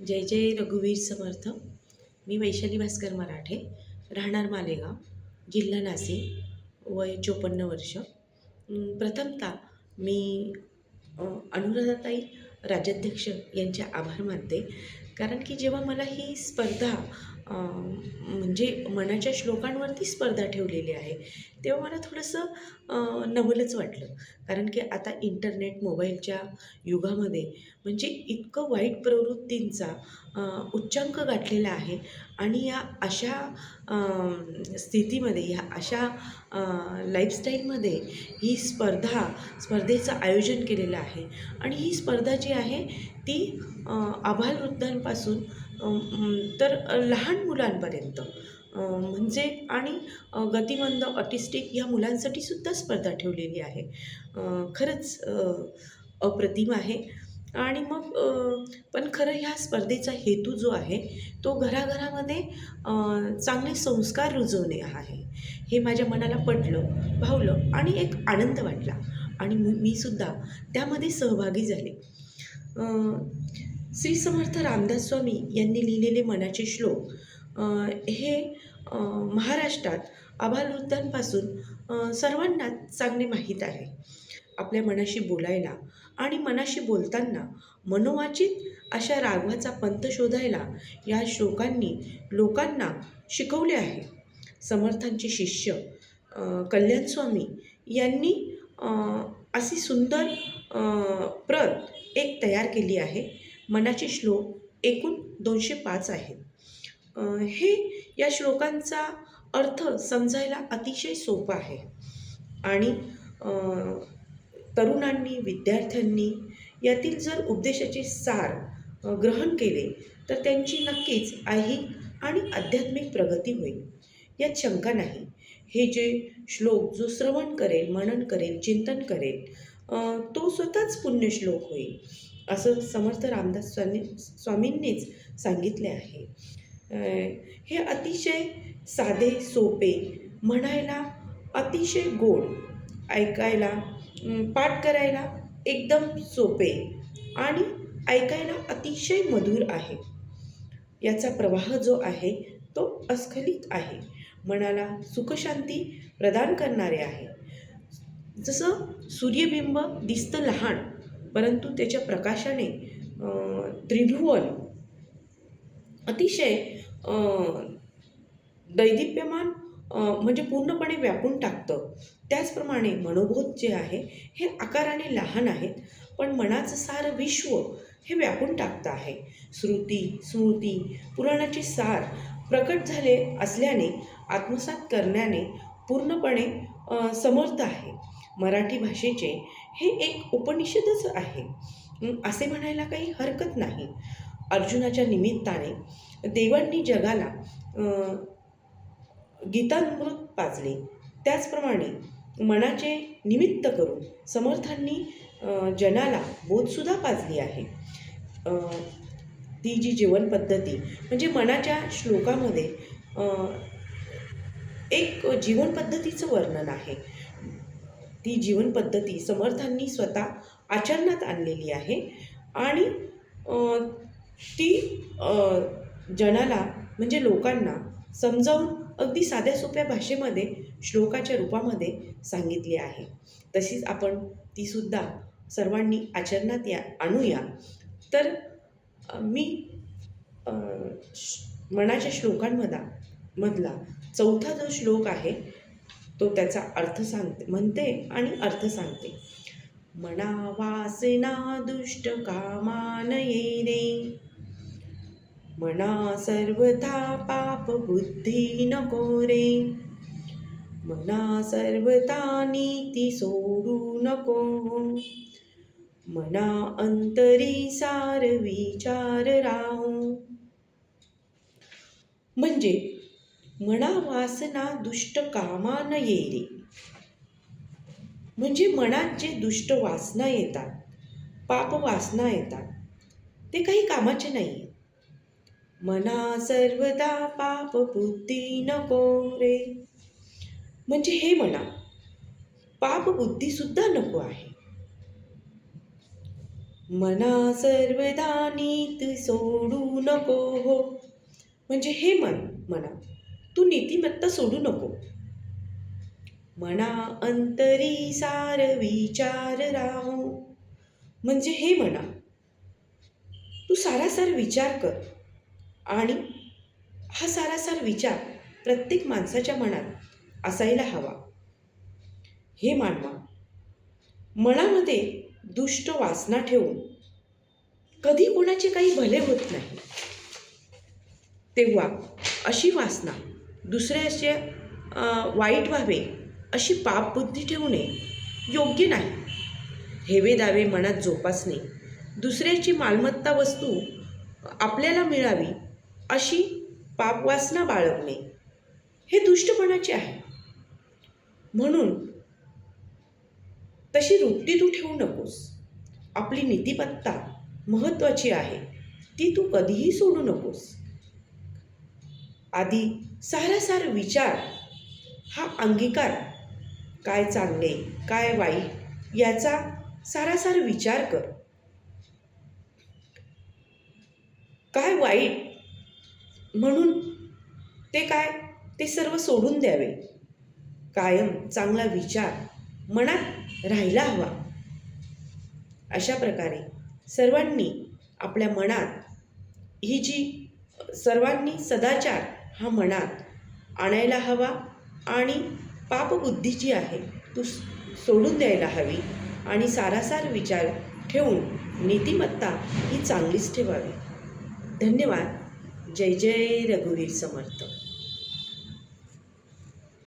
जय जय रघुवीर समर्थ. मी वैशाली भास्कर मराठे राहणार मालेगाव जिल्हा नाशिक वय चोपन्न वर्ष. प्रथमतः मी अनुराधाताई राजाध्यक्ष यांचे आभार मानते. कारण की जेव्हा मला ही स्पर्धा म्हणजे मनाच्या श्लोकांवरती स्पर्धा ठेवलेली आहे. तेव्हा मला थोडंसं नवलच वाटलं. कारण की आता इंटरनेट मोबाईलच्या युगामध्ये म्हणजे इतकं वाईट प्रवृत्तींचा उच्चांक गाठलेला आहे. आणि या अशा स्थितीमध्ये ह्या अशा लाईफस्टाईलमध्ये ही स्पर्धा स्पर्धेचं आयोजन केलेलं आहे. आणि ही स्पर्धा जी आहे ती आभालवृद्धांपासून तर लहान मुलांपर्यंत म्हणजे आणि गतिमंद ऑटिस्टिक ह्या मुलांसाठी सुद्धा स्पर्धा ठेवलेली आहे. खरंच अप्रतिम आहे. आणि मग पण खरं ह्या स्पर्धेचा हेतू जो आहे तो घराघरामध्ये चांगले संस्कार रुजवणे हा आहे. हे माझ्या मनाला पटलं भावलं आणि एक आनंद वाटला. आणि मी सुद्धा त्यामध्ये सहभागी झाले. श्री समर्थ रामदास स्वामी यांनी लिहिलेले मनाचे श्लोक हे महाराष्ट्रात आबालवृद्धांपासून सर्वांना चांगले माहीत आहे. आपल्या मनाशी बोलायला आणि मनाशी बोलताना मनोवाचित अशा रागवाचा पंथ शोधायला या श्लोकांनी लोकांना शिकवले आहे. समर्थांचे शिष्य कल्याणस्वामी कल्याण स्वामी यांनी अशी सुंदर प्रत एक तयार केली आहे. मनाचे श्लोक एकूण दोनशे पाच आहेत. हे या श्लोकांचा अर्थ समजायला अतिशय सोपा आहे. आणि तरुणांनी विद्यार्थ्यांनी यातील जर उपदेशाचे सार ग्रहण केले तर त्यांची नक्कीच ऐहिक आणि आध्यात्मिक प्रगती होईल. यात शंका नाही. हे जे श्लोक जो श्रवण करेल मनन करेल चिंतन करेल तो स्वतःच पुण्यश्लोक होईल. असं समर्थ रामदास स्वामी स्वामींनीच सांगितले आहे. हे अतिशय साधे सोपे म्हणायला अतिशय गोड ऐकायला पाठ करायला एकदम सोपे आणि ऐकायला अतिशय मधुर आहे. याचा प्रवाह जो आहे तो अस्खलित आहे. मनाला सुखशांती प्रदान करणारे आहे. जसं सूर्यबिंब दिसतं लहान परंतु त्याच्या प्रकाशाने त्रिभुवन अतिशय दैदिप्यमान म्हणजे पूर्णपणे व्यापून टाकतं. त्याचप्रमाणे मनोबोध जे आहे हे आकाराने लहान आहेत पण मनाचं सारं विश्व हे व्यापून टाकतं आहे. श्रुती स्मृती पुराणाचे सार प्रकट झाले असल्याने आत्मसात करण्याने पूर्णपणे समर्थ आहे. मराठी भाषेचे हे एक उपनिषदच आहे. असे म्हणायला काही हरकत नाही. अर्जुनाच्या निमित्ताने देवांनी जगाला गीतानुमृत गीतामृत पाजले. त्याचप्रमाणे मनाचे निमित्त करून समर्थांनी जनाला बोधसुद्धा पाजली आहे. ती जी जीवनपद्धती म्हणजे मनाच्या श्लोकामध्ये एक जीवनपद्धतीचं वर्णन आहे. ती जीवनपद्धती समर्थांनी स्वतः आचरणात आणलेली आहे. आणि ती जनाला म्हणजे लोकांना समजावून अगदी साध्या सोप्या भाषेमध्ये श्लोकाच्या रूपामध्ये सांगितली आहे. तशीच आपण तीसुद्धा सर्वांनी आचरणात या आणूया. तर मी मनाच्या श्लोकांमधा मधला चौथा जो श्लोक आहे तो त्याचा अर्थ सांगते म्हणते आणि अर्थ सांगते. मना वासना दुष्ट कामान येणे मना सर्वथा पाप बुद्धी नको रे. मना सर्वथा नीती सोडू नको. मना अंतरी सार विचार राहू. म्हणजे मना वासना दुष्ट कामा न येरे. म्हणजे मनात जे दुष्ट वासना येतात पाप वासना येतात. ते काही कामाचे नाही मना सर्वदा पाप बुद्धी नको रे. म्हणजे हे म्हणा पाप बुद्धी सुद्धा नको आहे. मना सर्वदा नीत सोडू नको हो. म्हणजे हे मन मना तू नीतिमत्ता सोडू नको. मना अंतरी सार विचार राहो. म्हणजे हे म्हणा तू सारासार विचार कर. आणि हा सारासार विचार प्रत्येक माणसाच्या मनात असायला हवा. हे मानवा मनामध्ये दुष्ट वासना ठेवून कधी कोणाचे काही भले होत नाही. तेव्हा अशी वासना दुसऱ्याचे वाईट व्हावे अशी पापबुद्धी ठेवणे योग्य नाही. हेवे दावे मनात जोपासणे दुसऱ्याची मालमत्ता वस्तू आपल्याला मिळावी अशी पापवासना बाळगणे हे दुष्टपणाचे आहे. म्हणून तशी वृत्ती तू ठेवू नकोस. आपली नीतिपत्ता महत्त्वाची आहे ती तू कधीही सोडू नकोस. आधी सारासार विचार हा अंगीकार काय चांगले काय वाईट याचा सारासार विचार कर. काय वाईट म्हणून ते काय ते सर्व सोडून द्यावे. कायम चांगला विचार मनात राहायला हवा. अशा प्रकारे सर्वांनी आपल्या मनात ही जी सर्वांनी सदाचार हा मनात आणायला हवा आणि पापबुद्धी जी आहे. तू सोडून द्यायला हवी आणि सारासार विचार ठेवून नीतिमत्ता ही चांगलीच ठेवावी. धन्यवाद. जय जय रघुवीर समर्थ.